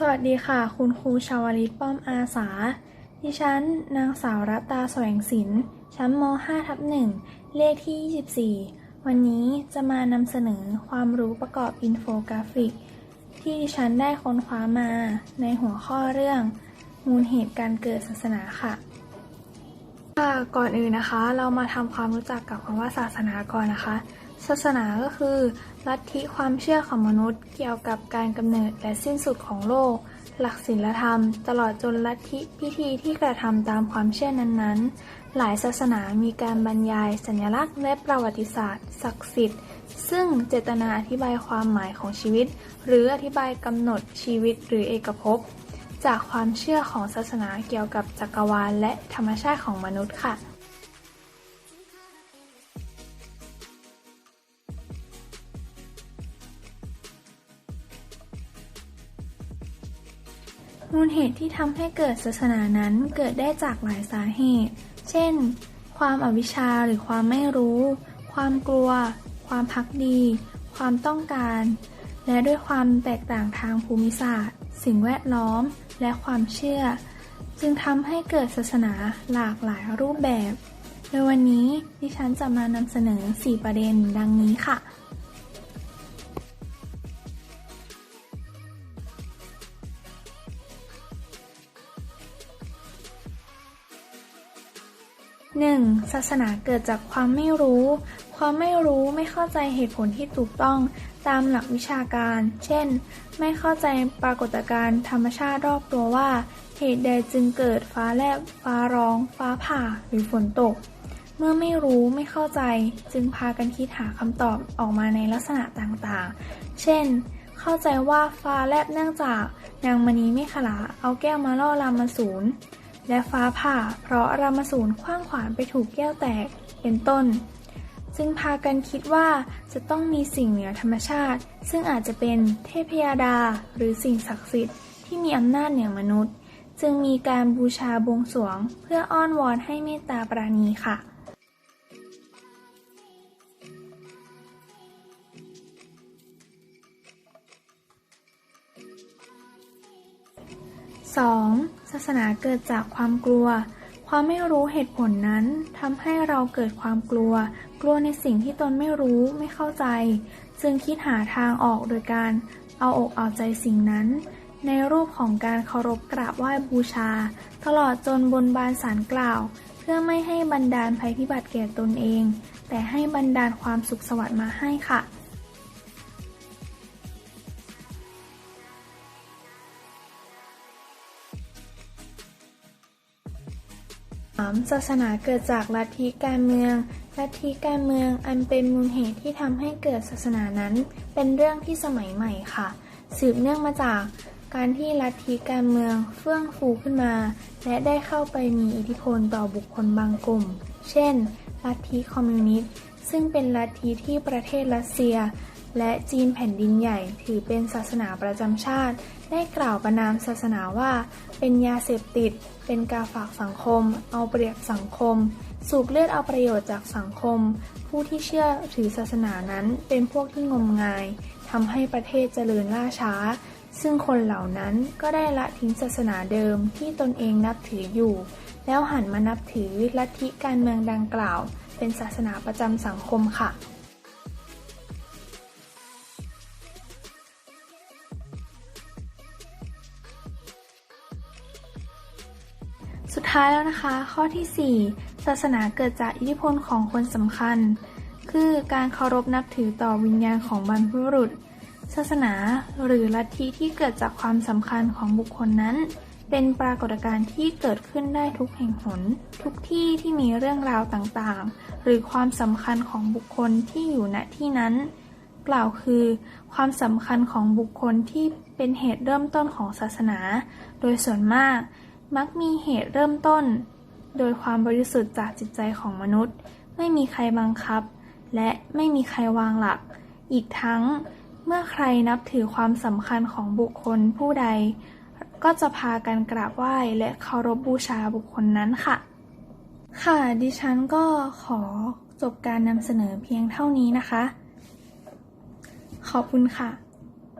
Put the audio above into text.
สวัสดีค่ะ คุณครูชาวลิตป้อมอาสา ดิฉัน นางสาวรัตตาแสวงศิลป์ชั้นม 5 ทับ1เลขที่ 24 วันนี้จะมานำเสนอความรู้ประกอบอินโฟกราฟิก ที่ดิฉันได้ค้นคว้ามาในหัวข้อเรื่อง มูลเหตุการเกิดศาสนาค่ะ ค่ะ ก่อนอื่นนะคะ เรามาทำความรู้จักกับคำว่าศาสนาก่อนนะคะ ศาสนาก็คือลัทธิความเชื่อของมนุษย์เกี่ยวกับการกำเนิดและสิ้นสุดของโลก หลักศีลธรรม ตลอดจนลัทธิพิธีที่กระทำตามความเชื่อนั้นๆ หลายศาสนามีการบรรยาย สัญลักษณ์และประวัติศาสตร์ ศักดิ์สิทธิ์ ซึ่งเจตนาอธิบายความหมายของชีวิต หรืออธิบายกำหนดชีวิตหรือเอกภพจากความเชื่อของศาสนาเกี่ยวกับจักรวาลและธรรมชาติของมนุษย์ค่ะ มูลเหตุที่ทำให้เกิดศาสนานั้นเกิดได้จากหลายสาเหตุ เช่น ความอวิชชาหรือความไม่รู้ ความกลัว ความพักดี ความต้องการ และด้วยความแตกต่างทางภูมิศาสตร์ สิ่งแวดล้อม และความเชื่อ จึงทำให้เกิดศาสนาหลากหลายรูปแบบโดยวันนี้ดิฉันจะมานำเสนอ 4 ประเด็นดังนี้ค่ะ 1. ศาสนาเกิดจากความไม่รู้ ความไม่รู้ไม่เข้าใจเหตุผลที่ถูกต้องตามหลักวิชาการ เช่น ไม่เข้าใจปรากฏการณ์ธรรมชาติรอบตัวว่า เหตุใดจึงเกิดฟ้าแลบ ฟ้าร้อง ฟ้าผ่า หรือฝนตก เมื่อไม่รู้ไม่เข้าใจจึงพากันคิดหาคำตอบออกมาในลักษณะต่างๆ เช่น เข้าใจว่าฟ้าแลบเนื่องจาก นางมณีเมขลาเอาแก้วมาล่อรามาสูร และฟ้าผ่าเพราะรามสูรขว้างขวานไปถูกแก้วแตกเป็นต้น จึงพากันคิดว่าจะต้องมีสิ่งเหนือธรรมชาติ ซึ่งอาจจะเป็นเทพยดาหรือสิ่งศักดิ์สิทธิ์ที่มีอำนาจเหนือมนุษย์ จึงมีการบูชาบวงสรวงเพื่ออ้อนวอนให้เมตตาปราณีค่ะ 2. ศาสนาเกิดจากความกลัว ความไม่รู้เหตุผลนั้นทำให้เราเกิดความกลัว กลัวในสิ่งที่ตนไม่รู้ไม่เข้าใจ จึงคิดหาทางออกโดยการเอาอกเอาใจสิ่งนั้น ในรูปของการเคารพกราบไหว้บูชา ตลอดจนบนบานสารกล่าว เพื่อไม่ให้บันดาลภัยพิบัติแก่ตนเอง แต่ให้บันดาลความสุขสวัสดิ์มาให้ค่ะ 3. ศาสนาเกิดจากลัทธิการเมือง ลัทธิการเมืองอันเป็นมูลเหตุที่ทำให้เกิดศาสนานั้น เป็นเรื่องที่สมัยใหม่ค่ะ สืบเนื่องมาจากการที่ลัทธิการเมืองเฟื่องฟูขึ้นมา และได้เข้าไปมีอิทธิพลต่อบุคคลบางกลุ่ม เช่น ลัทธิคอมมิวนิสต์ ซึ่งเป็นลัทธิที่ประเทศรัสเซีย และจีนแผ่นดินใหญ่ถือเป็นศาสนาประจำชาติ ได้กล่าวประนามศาสนาว่า เป็นยาเสพติด เป็นกาฝากสังคม เอาเปรียบสังคม สูบเลือดเอาประโยชน์จากสังคม ผู้ที่เชื่อถือศาสนานั้นเป็นพวกที่งมงายทำให้ประเทศเจริญล่าช้า ซึ่งคนเหล่านั้นก็ได้ละทิ้งศาสนาเดิมที่ตนเองนับถืออยู่ แล้วหันมานับถือลัทธิการเมืองดังกล่าว เป็นศาสนาประจำสังคมค่ะ สุดท้ายแล้วนะคะ ข้อที่ 4 ศาสนาเกิดจากอิทธิพลของคนสำคัญ คือการเคารพนับถือต่อวิญญาณของบรรพบุรุษ ศาสนาหรือลัทธิที่เกิดจากความสำคัญของบุคคลนั้น เป็นปรากฏการณ์ที่เกิดขึ้นได้ทุกแห่งหน ทุกที่ที่มีเรื่องราวต่างๆ หรือความสำคัญของบุคคลที่อยู่ณที่นั้น กล่าวคือ ความสำคัญของบุคคลที่เป็นเหตุเริ่มต้นของศาสนา โดยส่วนมาก มักมีเหตุเริ่มต้น โดยความบริสุทธิ์จากจิตใจของมนุษย์ ไม่มีใครบังคับ และไม่มีใครวางหลัก อีกทั้งเมื่อใครนับถือความสำคัญของบุคคลผู้ใด ก็จะพากันกราบไหว้และเคารพบูชาบุคคลนั้นค่ะ ค่ะดิฉันก็ขอจบการนำเสนอเพียงเท่านี้นะคะ ขอบคุณค่ะ